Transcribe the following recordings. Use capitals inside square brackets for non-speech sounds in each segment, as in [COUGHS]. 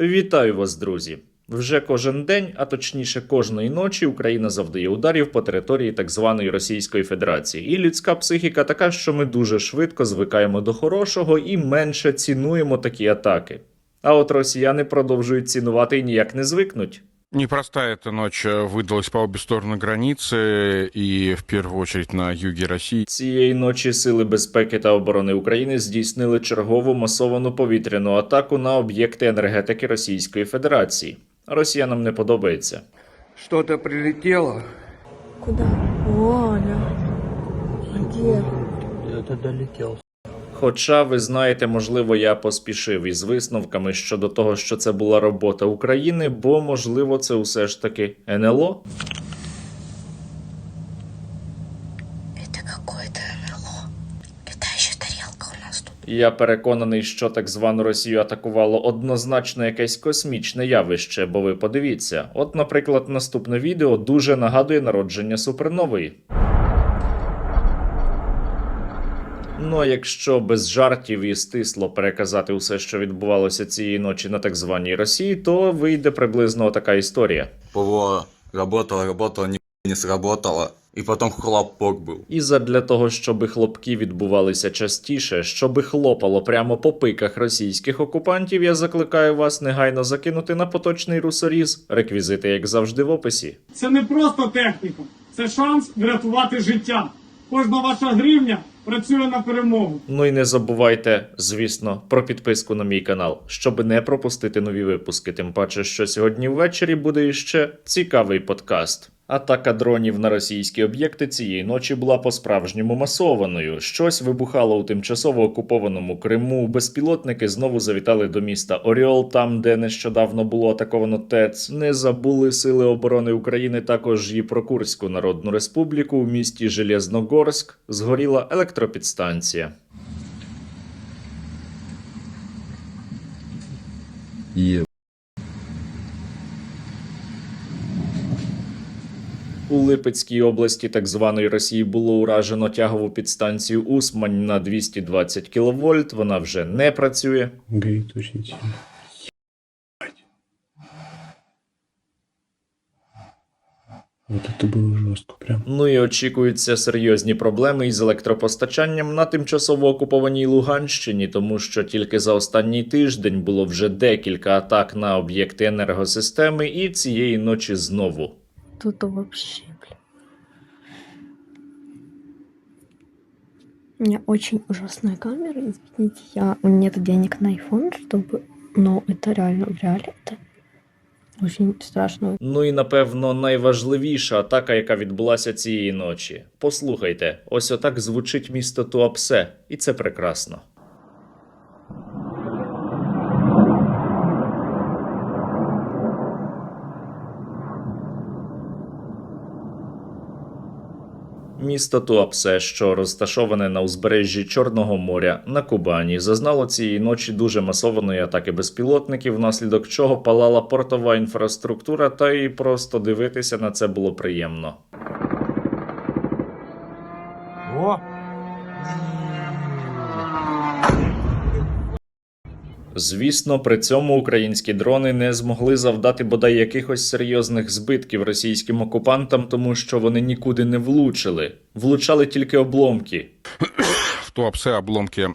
Вітаю вас, друзі! Вже кожен день, а точніше кожної ночі, Україна завдає ударів по території так званої Російської Федерації. І людська психіка така, що ми дуже швидко звикаємо до хорошого і менше цінуємо такі атаки. А от росіяни продовжують цінувати і ніяк не звикнуть. Непростая эта ночь э, выдалась по обе стороны границы и в первую очередь на юге России. Цієї ночі сили безпеки та оборони України здійснили чергову масовану повітряну атаку на об'єкти енергетики Російської Федерації. Росіянам не подобається. Что-то прилетело. Куда? Оля. А где? Это долетел. Хоча ви знаєте, можливо, я поспішив із висновками щодо того, що це була робота України, бо можливо це усе ж таки НЛО. Я переконаний, що так звану Росію атакувало однозначно якесь космічне явище, бо ви подивіться, от, наприклад, наступне відео дуже нагадує народження супернової. Ну, а якщо без жартів і стисло переказати усе, що відбувалося цієї ночі на так званій Росії, то вийде приблизно така історія. ПВО работало, работало, ни не сработало. И потом хлопок был. І задля того, щоби хлопки відбувалися частіше, щоби хлопало прямо по пиках російських окупантів, я закликаю вас негайно закинути на поточний русоріз. Реквізити, як завжди, в описі. Це не просто техніка, це шанс врятувати життя. Кожна ваша гривня працює на перемогу. Ну і не забувайте, звісно, про підписку на мій канал, щоб не пропустити нові випуски. Тим паче, що сьогодні ввечері буде іще цікавий подкаст. Атака дронів на російські об'єкти цієї ночі була по-справжньому масованою. Щось вибухало у тимчасово окупованому Криму. Безпілотники знову завітали до міста Оріол, там, де нещодавно було атаковано ТЕЦ. Не забули сили оборони України також і про Курську Народну Республіку. У місті Железногорськ згоріла електропідстанція. У Липецькій області так званої Росії було уражено тягову підстанцію Усмань на 220 кВт. Вона вже не працює. Очень сильно. Это было жестко прям. Ну і очікуються серйозні проблеми із електропостачанням на тимчасово окупованій Луганщині, тому що тільки за останній тиждень було вже декілька атак на об'єкти енергосистеми, і цієї ночі знову Тут вообще, бля. У меня очень ужасная камера, извините, я... у меня нет денег на iPhone, чтобы... Но это реально, в реале это очень страшно. Ну і напевно найважливіша атака, яка відбулася цієї ночі. Послухайте, ось отак звучить місто Туапсе, і це прекрасно. Місто Туапсе, що розташоване на узбережжі Чорного моря на Кубані, зазнало цієї ночі дуже масованої атаки безпілотників, внаслідок чого палала портова інфраструктура, та і просто дивитися на це було приємно. Звісно, при цьому українські дрони не змогли завдати бодай якихось серйозних збитків російським окупантам, тому що вони нікуди не влучили. Влучали тільки обломки. [COUGHS] То все обломки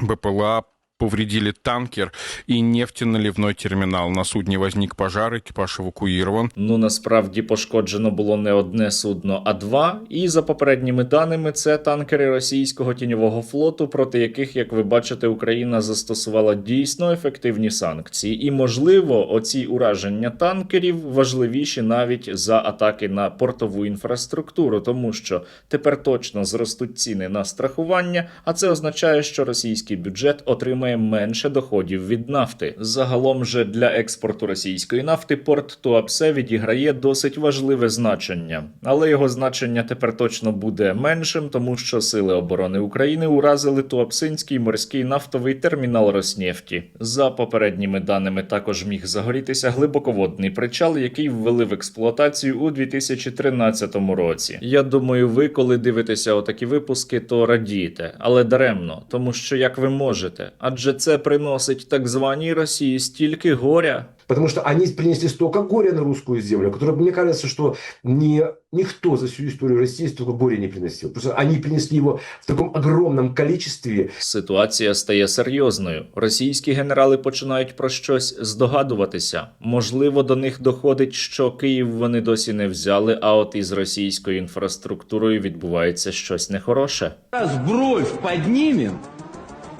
БПЛА повредили танкер и нефтеналивной терминал. На судне возник пожар, экипаж эвакуирован. Ну насправді пошкоджено було не одне судно, а два. І за попередніми даними, це танкери російського тіньового флоту, проти яких, як ви бачите, Україна застосувала дійсно ефективні санкції. І можливо, оці ураження танкерів важливіші навіть за атаки на портову інфраструктуру, тому що тепер точно зростуть ціни на страхування, а це означає, що російський бюджет отримає менше доходів від нафти. Загалом же для експорту російської нафти порт Туапсе відіграє досить важливе значення, але його значення тепер точно буде меншим, тому що сили оборони України уразили Туапсинський морський нафтовий термінал Роснефті. За попередніми даними також міг загорітися глибоководний причал, який ввели в експлуатацію у 2013 році. Я думаю, ви, коли дивитеся отакі випуски, то радієте, але даремно, тому що як ви можете, адже адже це приносить так званій Росії стільки горя. Потому что они принесли столько горя на русскую землю, которое, мне кажется, что ни, никто за всю историю России столько горя не приносил. Что они принесли его в таком огромном количестве. Ситуація стає серйозною. Російські генерали починають про щось здогадуватися. Можливо, до них доходить, що Київ вони досі не взяли, а от із російською інфраструктурою відбувається щось нехороше. Раз бровь поднимем,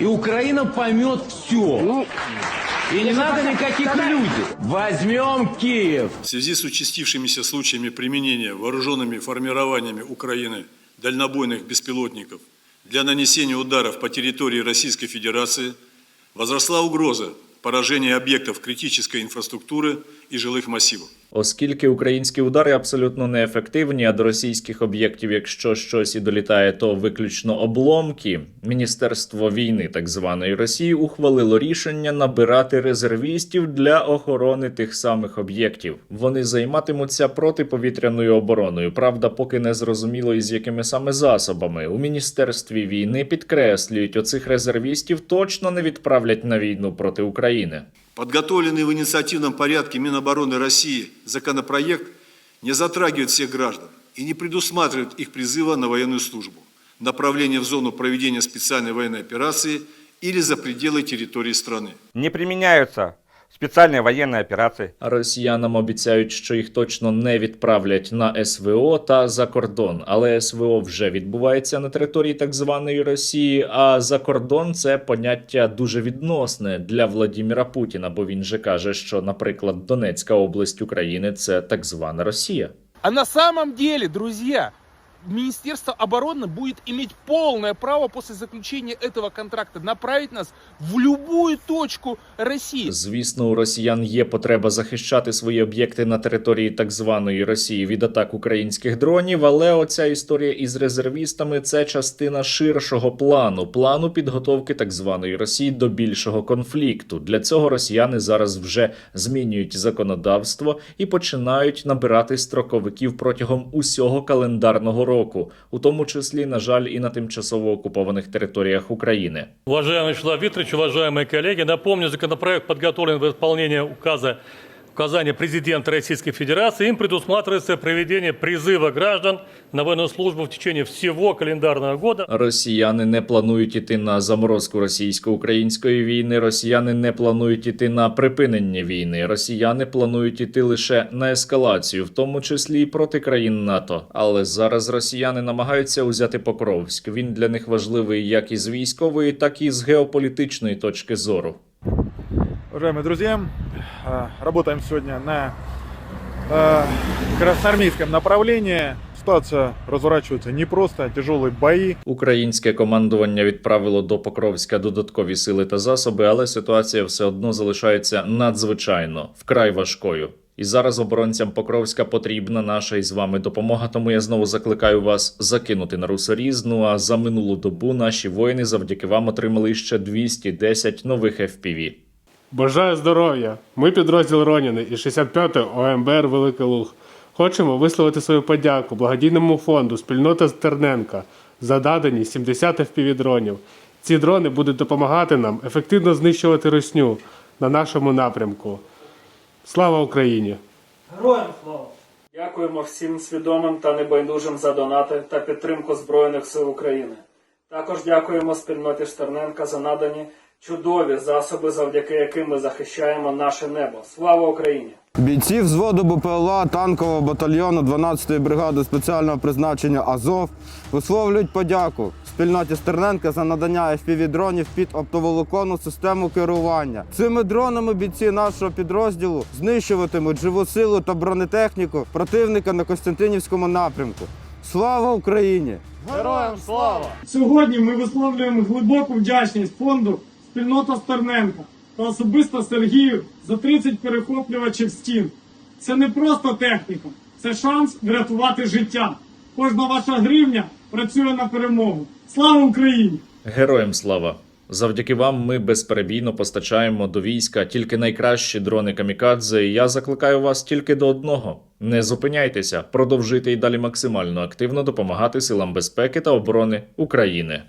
и Украина поймет все. и не надо никаких иллюзий. Возьмем Киев. В связи с участившимися случаями применения вооруженными формированиями Украины дальнобойных беспилотников для нанесения ударов по территории Российской Федерации возросла угроза поражения объектов критической инфраструктуры и жилых массивов. Оскільки українські удари абсолютно неефективні, а до російських об'єктів, якщо щось і долітає, то виключно обломки. Міністерство війни так званої Росії ухвалило рішення набирати резервістів для охорони тих самих об'єктів. Вони займатимуться протиповітряною обороною. Правда, поки не зрозуміло із якими саме засобами. У міністерстві війни підкреслюють, оцих резервістів точно не відправлять на війну проти України. Подготовленный в инициативном порядке Минобороны России законопроект не затрагивает всех граждан и не предусматривает их призыва на военную службу, направление в зону проведения специальной военной операции или за пределы территории страны. Не применяются специальные военные операции. А Росіянам обіцяють, що їх точно не відправлять на СВО та за кордон. Але СВО вже відбувається на території так званої Росії. А за кордон це поняття дуже відносне для Владіміра Путіна, бо він же каже, що, наприклад, Донецька область України це так звана Росія. А на самом деле, друзья, Министерство обороны будет иметь полное право после заключения этого контракта направить нас в любую точку России. Звісно, у росіян є потреба захищати свої об'єкти на території так званої Росії від атак українських дронів, але оця історія із резервістами це частина ширшого плану, плану підготовки так званої Росії до більшого конфлікту. Для цього росіяни зараз вже змінюють законодавство і починають набирати строковиків протягом усього календарного року, у тому числі, на жаль, і на тимчасово окупованих територіях України. Уважаемый Вячеслав Викторович, уважаемые коллеги, напомню, законопроект подготовлен в исполнение указа указания президента Российской Федерации. Им предусматривается проведение призыва граждан на военную службу в течение всего календарного года. Росіяни не планують іти на заморозку російсько-української війни. Росіяни не планують іти на припинення війни. Росіяни планують іти лише на ескалацію, в тому числі і проти країн НАТО. Але зараз росіяни намагаються узяти Покровськ. Він для них важливий як із військової, так і з геополітичної точки зору. Уважаемые друзья, э, работаем сегодня на э, красноармейском направлении. Ситуация разворачивается непросто, тяжелые бои. Українське командування відправило до Покровська додаткові сили та засоби, але ситуація все одно залишається надзвичайно вкрай важкою. І зараз оборонцям Покровська потрібна наша із вами допомога. Тому я знову закликаю вас закинути на русоріз. Ну а за минулу добу наші воїни завдяки вам отримали ще 210 нових FPV. Бажаю здоров'я! Ми підрозділ Роніни із 65-ї ОМБР Великий Луг. Хочемо висловити свою подяку благодійному фонду спільнота Стерненка за надані 70 FPV-дронів. Ці дрони будуть допомагати нам ефективно знищувати русню на нашому напрямку. Слава Україні! Героям слава! Дякуємо всім свідомим та небайдужим за донати та підтримку Збройних сил України. Також дякуємо спільноті Стерненка за надані чудові засоби, завдяки яким ми захищаємо наше небо. Слава Україні! Бійці взводу БПЛА танкового батальйону 12-ї бригади спеціального призначення Азов висловлюють подяку спільноті Стерненка за надання FPV-дронів під оптоволоконну систему керування. Цими дронами бійці нашого підрозділу знищуватимуть живу силу та бронетехніку противника на Костянтинівському напрямку. Слава Україні! Героям слава! Сьогодні ми висловлюємо глибоку вдячність фонду спільнота Стерненка та особисто Сергію за 30 перехоплювачів стін. Це не просто техніка, це шанс врятувати життя. Кожна ваша гривня працює на перемогу. Слава Україні! Героям слава! Завдяки вам ми безперебійно постачаємо до війська тільки найкращі дрони камікадзе. І я закликаю вас тільки до одного: не зупиняйтеся, продовжуйте і далі максимально активно допомагати силам безпеки та оборони України.